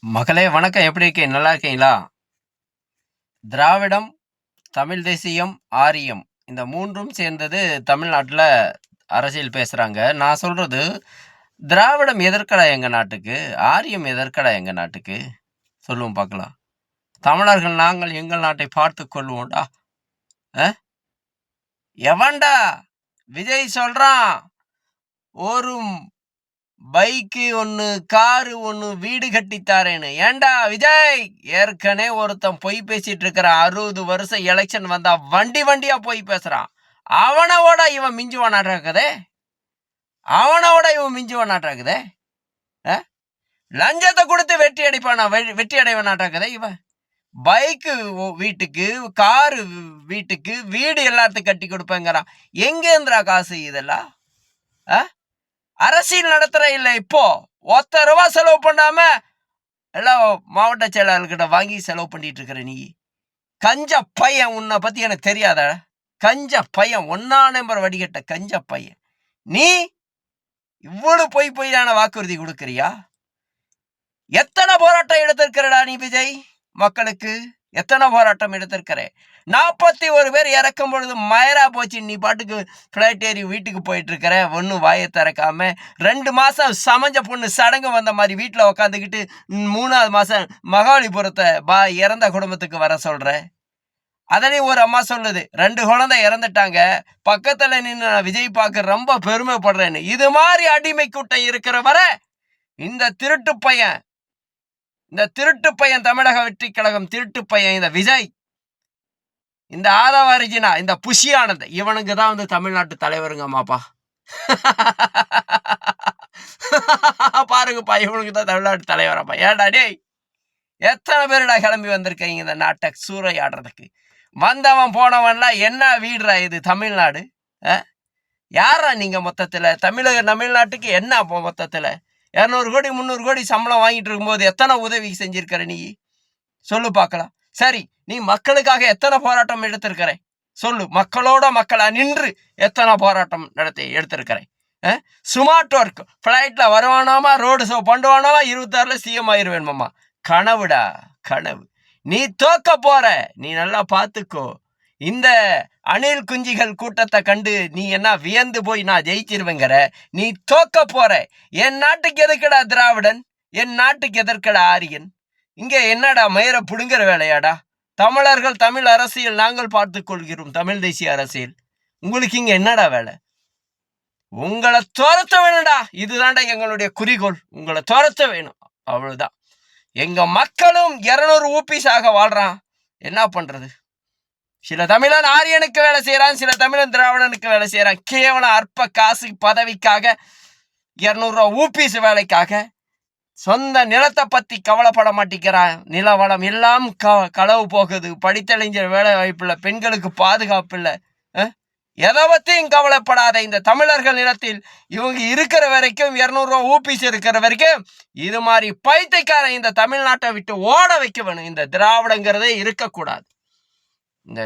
மகளே வணக்கம். எப்படி இருக்கீங்க? நல்லா இருக்கீங்களா? திராவிடம் தமிழ் தேசியம் ஆரியம். இந்த மூன்றும் சேர்ந்தது தமிழ்நாட்டில் அரசியல் பேசுகிறாங்க நான் சொல்கிறது திராவிடம் எதற்கடா எங்கள் நாட்டுக்கு? ஆரியம் எதற்கடா எங்கள் நாட்டுக்கு? சொல்லுவோம் பார்க்கலாம். தமிழர்கள் நாங்கள் எங்கள் நாட்டை பார்த்து கொள்வோம்டா. ஆ? எவன்டா? விஜய் சொல்கிறான் ஒரு பைக்கு ஒன்று காரு ஒன்று வீடு கட்டித்தாரேன்னு. ஏண்டா விஜய்? ஏற்கனவே ஒருத்தன் பொய் பேசிட்டு இருக்கிற அறுபது வருஷம் எலெக்ஷன் வந்தா வண்டி வண்டியா பொய் பேசுறான். அவனோட இவன் மிஞ்சுவானாட்டாக்குதே அவனோட இவன் மிஞ்சுவானாட்டாக்குதே லஞ்சத்தை கொடுத்து வெட்டி அடிப்பானா? வெ- வெட்டி அடைவனாட்டாக்குதே இவன். பைக்கு வீட்டுக்கு காரு வீட்டுக்கு வீடு எல்லாத்துக்கும் கட்டி கொடுப்பேங்கிறான். எங்கேந்திரா காசு இதெல்லாம்? ஆ? அரசியல் நடத்துற இல்லை இப்போ. ஒத்த ரூபா செலவு பண்ணாம எல்லாம் மாவட்ட செயலாளர்கிட்ட வாங்கி செலவு பண்ணிட்டு இருக்கிற நீ. கஞ்ச பையன் உன்னை பத்தி எனக்கு தெரியாத? கஞ்ச பையன் ஒன்னா நம்பர் வடிகட்ட கஞ்ச பையன். நீ இவ்வளவு பொய் பொய்யான வாக்குறுதி கொடுக்கறியா? எத்தனை போராட்டம் எடுத்திருக்கிறடா நீ விஜய்? மக்களுக்கு எத்தனை போராட்டம் எடுத்திருக்கிறேன் நாற்பத்தி ஒரு பேர் இறக்கும் பொழுது மயரா போச்சு. நீ பாட்டுக்கு ஃப்ளைட் ஏறி வீட்டுக்கு போயிட்டு இருக்கிற ஒன்றும் வாயை திறக்காம ரெண்டு மாதம் சமைஞ்ச பொண்ணு சடங்கு வந்த மாதிரி வீட்டில் உக்காந்துக்கிட்டு மூணாவது மாதம் மகாபலிபுரத்தை பா இறந்த குடும்பத்துக்கு வர சொல்கிற அதனையும் ஒரு அம்மா சொல்லுது. ரெண்டு குழந்தை இறந்துட்டாங்க. பக்கத்தில் நின்று நான் விஜய் பார்க்க ரொம்ப பெருமைப்படுறேன்னு. இது மாதிரி அடிமை கூட்டம் இருக்கிற வர இந்த திருட்டு பையன் இந்த திருட்டு பையன் தமிழக வெற்றி கழகம் திருட்டு பையன் இந்த விஜய். இந்த ஆதவ அரிஜினா இந்த புஷி இவனுக்கு தான் வந்து தமிழ்நாட்டு தலைவருங்க அம்மாப்பா பாருங்கப்பா இவனுக்கு தான் தமிழ்நாட்டு தலைவரப்பா. ஏடா டேய் எத்தனை பேருடா கிளம்பி வந்திருக்கீங்க இந்த நாட்டை சூறையாடுறதுக்கு? வந்தவன் போனவன்லாம் என்ன வீடுறா இது தமிழ்நாடு? ஆ? யாரா நீங்கள் மொத்தத்தில்? தமிழக தமிழ்நாட்டுக்கு என்ன அப்போ மொத்தத்தில்? இரநூறு கோடி முந்நூறு கோடி சம்பளம் வாங்கிட்டு இருக்கும்போது எத்தனை உதவி செஞ்சுருக்கிற நீ? சொல்லு பார்க்கலாம். சரி நீ மக்களுக்காக எத்தனை போராட்டம் எடுத்திருக்கிற சொல்லு மக்களோட மக்களா நின்று எத்தனை போராட்டம் நடத்தி எடுத்திருக்கிறேன்? சுமார்ட் ஒர்க் ஃப்ளைட்டில் வருவானாமா? Road show பண்ணுவானாமா? இருபத்தாறில் சிஎம் ஆயிடுவேன்மாம்மா கனவுடா கனவு. நீ தோக்க போற. நீ நல்லா பார்த்துக்கோ. இந்த அணில் குஞ்சிகள் கூட்டத்தை கண்டு நீ என்ன வியந்து போய் நான் ஜெயிச்சிருவேங்கிற? நீ தோக்க போற. என் நாட்டுக்கு எதுக்கடா திராவிடன்? என் நாட்டுக்கு எதற்கடா ஆரியன்? இங்கே என்னடா மயிர பிடுங்கிற வேலையாடா? தமிழர்கள் தமிழ் அரசியல் நாங்கள் பார்த்து கொள்கிறோம் தமிழ் தேசிய அரசியல். உங்களுக்கு இங்கே என்னடா வேலை? உங்களை துரத்த வேணும்டா. இதுதான்டா எங்களுடைய குறிக்கோள். உங்களை துரத்த வேணும். அவ்வளவுதான். எங்க மக்களும் இருநூறு ஊபிஸாக வாழ்றான். என்ன பண்றது? சில தமிழன் ஆரியனுக்கு வேலை செய்யறான் சில தமிழன் திராவிடனுக்கு வேலை செய்யறான் கேவலம் அற்ப காசு பதவிக்காக இரநூறுவா ஊபிஸ் வேலைக்காக சொந்த நிலத்தை பற்றி கவலைப்பட மாட்டேங்கிறான் நிலவளம் எல்லாம் க களவு போகுது. படித்தறிஞர் வேலை வாய்ப்பில் பெண்களுக்கு பாதுகாப்பு இல்லை. எதை பற்றியும் கவலைப்படாத. இந்த தமிழர்கள் நிலத்தில் இவங்க இருக்கிற வரைக்கும் இரநூறுவா ஊபிஸ் இருக்கிற வரைக்கும் இது மாதிரி பைத்தியக்காரன் இந்த தமிழ்நாட்டை விட்டு ஓட வைக்க வேணும். இந்த திராவிடங்கிறதே இருக்கக்கூடாது. இந்த